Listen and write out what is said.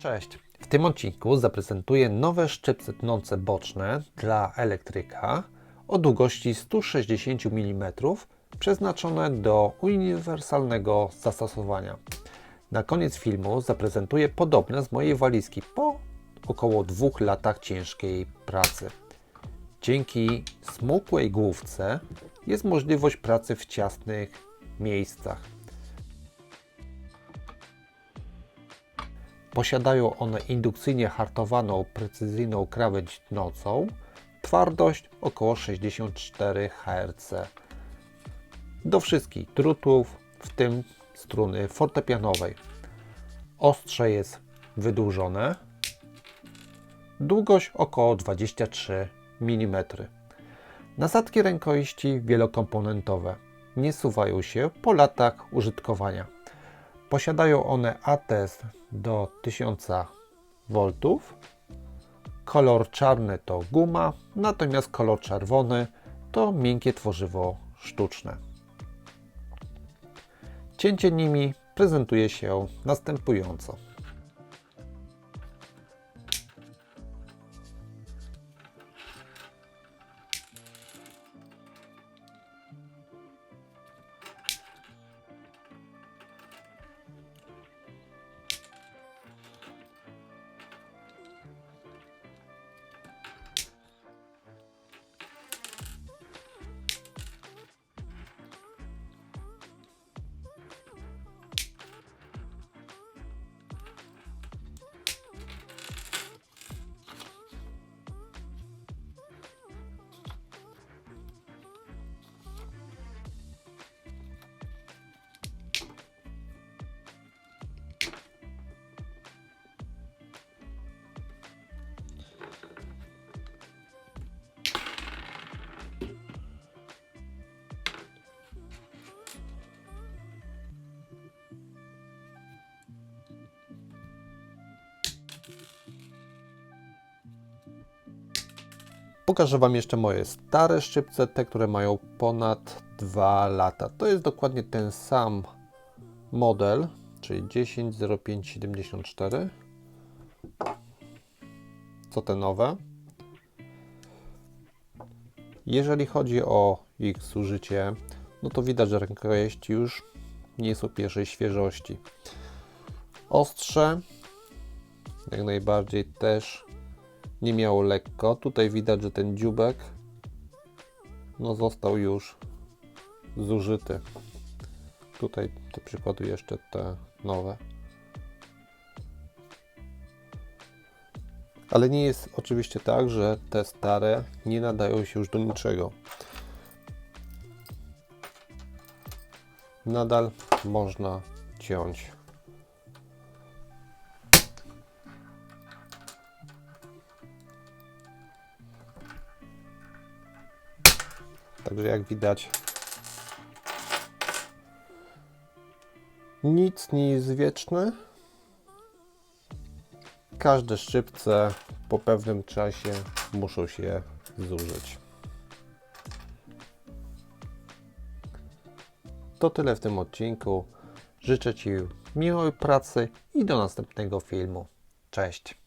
Cześć! W tym odcinku zaprezentuję nowe szczypce tnące boczne dla elektryka o długości 160 mm przeznaczone do uniwersalnego zastosowania. Na koniec filmu zaprezentuję podobne z mojej walizki po około dwóch latach ciężkiej pracy. Dzięki smukłej główce jest możliwość pracy w ciasnych miejscach. Posiadają one indukcyjnie hartowaną precyzyjną krawędź tnącą, twardość około 64 Hz. Do wszystkich drutów, w tym struny fortepianowej. Ostrze jest wydłużone, długość około 23 mm. Nasadki rękojeści wielokomponentowe nie suwają się po latach użytkowania. Posiadają one ATS do 1000 V. Kolor czarny to guma, natomiast kolor czerwony to miękkie tworzywo sztuczne. Cięcie nimi prezentuje się następująco. Pokażę Wam jeszcze moje stare szczypce, te, które mają ponad 2 lata. To jest dokładnie ten sam model, czyli 100574. Co te nowe? Jeżeli chodzi o ich zużycie, no to widać, że rękojeści już nie są pierwszej świeżości. Ostrze jak najbardziej też nie miało lekko. Tutaj widać, że ten dziubek no został już zużyty. Tutaj do przykładu jeszcze te nowe. Ale nie jest oczywiście tak, że te stare nie nadają się już do niczego. Nadal można ciąć. Także jak widać, nic nie jest wieczne. Każde szczypce po pewnym czasie muszą się zużyć. To tyle w tym odcinku. Życzę Ci miłej pracy i do następnego filmu. Cześć!